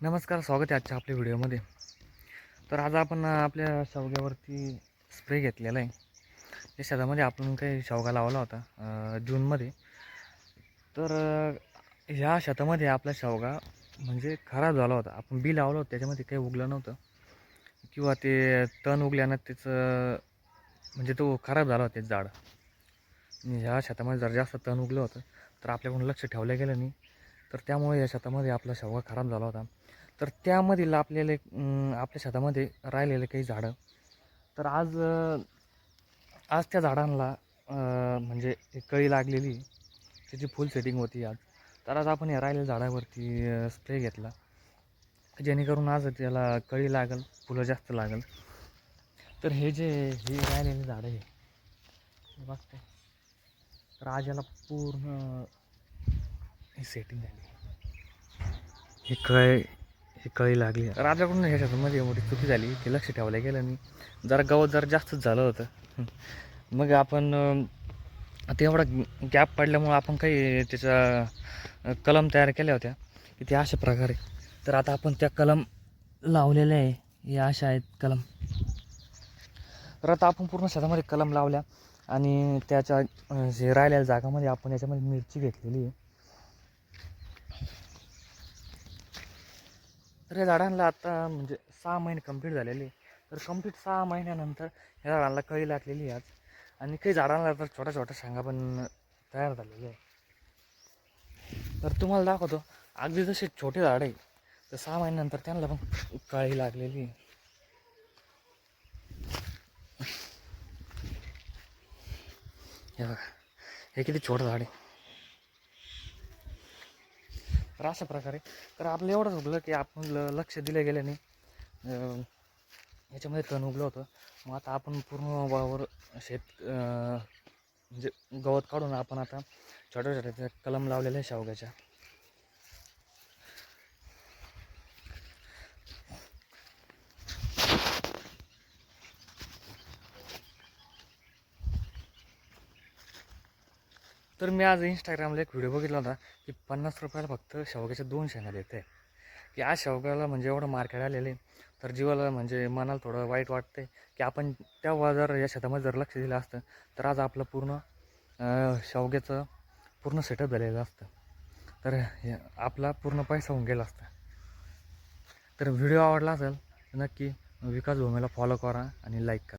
नमस्कार स्वागत आहे आजच्या आपल्या व्हिडिओमध्ये. तर आज आपण आपल्या शेवग्यावरती स्प्रे घेतलेला आहे. या शेतामध्ये आपण काही शेवगा लावला होता जूनमध्ये. तर ह्या शेतामध्ये आपला शेवगा म्हणजे खराब झाला होता. आपण बी लावलं होतं त्याच्यामध्ये काही उगलं नव्हतं. किंवा ते तण उगल्यानं त्याचं म्हणजे तो खराब झाला होता ते झाड. ह्या शेतामध्ये जर जास्त तण उगलं होतं तर आपल्याकडून लक्ष ठेवलं गेलं नाही. तर त्यामुळे या शेतामध्ये आपला शेवगा खराब झाला होता. तर त्यामधील आपल्याला आपल्या शेतामध्ये राहिलेले काही झाडं. तर आज आज त्या झाडांना म्हणजे एक कळी लागलेली. त्याची फुल सेटिंग होती आज. तर आज आपण या राहिलेल्या झाडावरती स्प्रे घेतला. जेणेकरून आज त्याला कळी लागल फुलं जास्त लागल. तर हे जे हे राहिलेले झाडं आहे हे बघते. तर आज याला पूर्ण ही सेटिंग झाली. ही कळ ही कळी लागली. राजाकडून ह्या शेतामध्ये एवढी चुकी झाली की लक्ष ठेवलं गेलं नाही. जरा गवत जरा जास्तच झालं होतं. मग आपण एवढा गॅप पडल्यामुळं आपण काही त्याच्या अं, कलम तयार केल्या होत्या. की ते अशा प्रकारे. तर आता आपण त्या कलम लावलेल्या आहे. या अशा आहेत कलम. तर आता आपण पूर्ण शेतामध्ये कलम लावल्या. आणि त्याच्या जे राहिलेल्या जागामध्ये आपण याच्यामध्ये मिरची घेतलेली आहे. तर या झाडांना आता म्हणजे सहा महिने कंप्लीट झालेले आहे. तर कंप्लीट सहा महिन्यानंतर या झाडांना कळी लागलेली आहे आज. आणि काही झाडांना तर छोट्या छोट्या शांगा पण तयार झालेल्या आहे तर तुम्हाला दाखवतो अगदी जसे छोटे झाड आहे तर सहा महिन्यानंतर त्यांना पण कळी लागलेली आहे. हे बघा हे किती छोटं झाड आहे. तर अशा प्रकारे. तर आपलं एवढंच उगलं की आपण ल- लक्ष दिलं गेलं नाही याच्यामध्ये तण उगलं होतं. मग आता आपण पूर्ण वावर शेत म्हणजे गवत काढून आपण आता छोट्या छोट्या त्या कलम लावलेल्या आहे शेवग्याच्या. तर मी आज इंस्टाग्रामला एक व्हिडिओ बघितला होता की पन्नास रुपयाला फक्त शेवग्याच्या दोन शेंगा देते. की आज शेवग्याला म्हणजे एवढं मार्केट आलेले तर जीवाला म्हणजे मनाला थोडं वाईट वाटते की आपण तेव्हा जर या शेतामध्ये जर लक्ष दिलं असतं तर आज आपलं पूर्ण शेवग्याचं पूर्ण सेटअप झालेलं असतं. तर हे आपला पूर्ण पैसा होऊन गेला असता. तर व्हिडिओ आवडला असेल नक्की विकास भूमीला फॉलो करा आणि लाईक करा.